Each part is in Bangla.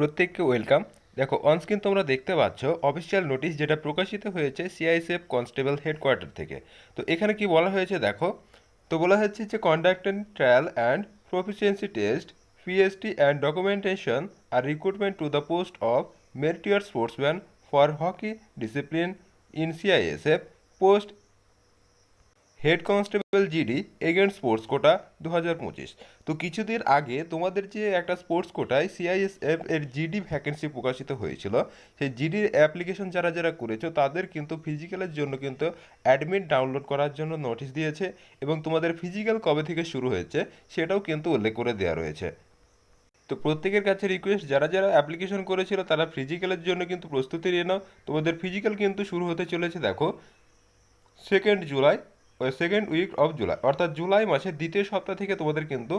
প্রত্যেককে ওয়েলকাম দেখো অনস্ক্রিন তোমরা দেখতে পাচ্ছ অফিসিয়াল নোটিশ যেটা প্রকাশিত হয়েছে সিআইএসএফ কনস্টেবল হেডকোয়ার্টার থেকে। তো এখানে কি বলা হয়েছে দেখো, তো বলা হচ্ছে যে conduct trial and proficiency test PST and documentation R recruitment to the post of meritorious sportsman for hockey discipline in CISF post head constable GD against sports quota দু হাজার পঁচিশ। তো কিছুদিন আগে তোমাদের যে একটা স্পোর্টস কোটায় সিআইএসএফ এর জিডি ভ্যাকেন্সি প্রকাশিত হয়েছিল, সেই জিডির অ্যাপ্লিকেশন যারা যারা করেছ, তাদের কিন্তু ফিজিক্যালের জন্য কিন্তু অ্যাডমিট ডাউনলোড করার জন্য নোটিশ দিয়েছে এবং তোমাদের ফিজিক্যাল কবে থেকে শুরু হয়েছে সেটাও কিন্তু উল্লেখ করে দেওয়া রয়েছে। তো প্রত্যেকের কাছে রিকোয়েস্ট যারা যারা অ্যাপ্লিকেশন করেছিল তারা ফিজিক্যালের জন্য কিন্তু প্রস্তুতি নিয়ে নাও। তোমাদের ফিজিক্যাল কিন্তু শুরু হতে চলেছে, দেখো second July second week of July অর্থাৎ জুলাই মাসের দ্বিতীয় সপ্তাহ থেকে তোমাদের কিন্তু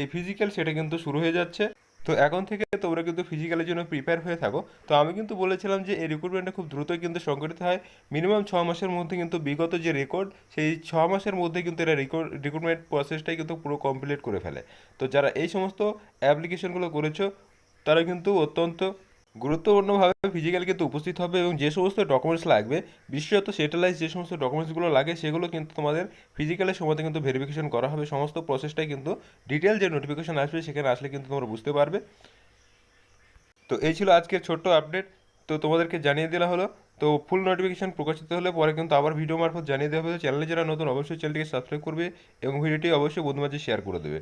এই ফিজিক্যাল সেটা কিন্তু শুরু হয়ে যাচ্ছে। তো এখন থেকে তোমরা কিন্তু ফিজিক্যালের জন্য প্রিপেয়ার হয়ে থাকো। তো আমি কিন্তু বলেছিলাম যে এই রিক্রুটমেন্টটা খুব দ্রুতই কিন্তু সংগঠিত হয়। মিনিমাম ছ মাসের মধ্যে কিন্তু বিগত যে রেকর্ড সেই ছ মাসের মধ্যে কিন্তু এরা রিক্রুটমেন্ট প্রসেসটাই কিন্তু পুরো কমপ্লিট করে ফেলে। তো যারা এই সমস্ত অ্যাপ্লিকেশনগুলো করেছ, তারা কিন্তু অত্যন্ত গুরুত্বপূর্ণভাবে ফিজিক্যাল কিন্তু উপস্থিত হবে এবং যে সমস্ত ডকুমেন্টস লাগবে, বিশেষত সেটেলাইজ যে সমস্ত ডকুমেন্টসগুলো লাগে, সেগুলো কিন্তু তোমাদের ফিজিক্যালের সময় কিন্তু ভেরিফিকেশন করা হবে। সমস্ত প্রসেসটাই কিন্তু ডিটেল যে নোটিফিকেশন আসবে, সেখানে আসলে কিন্তু তোমরা বুঝতে পারবে। তো এই ছিল আজকের ছোট্ট আপডেট তো তোমাদেরকে জানিয়ে দেওয়া হলো, তো ফুল নোটিফিকেশন প্রকাশিত হলে পরে কিন্তু আবার ভিডিও মারফত জানিয়ে দেওয়া হবে। চ্যানেলে যারা নতুন, অবশ্যই চ্যানেলটিকে সাবস্ক্রাইব করবে এবং ভিডিওটি অবশ্যই বন্ধু মাঝে শেয়ার করে দেবে।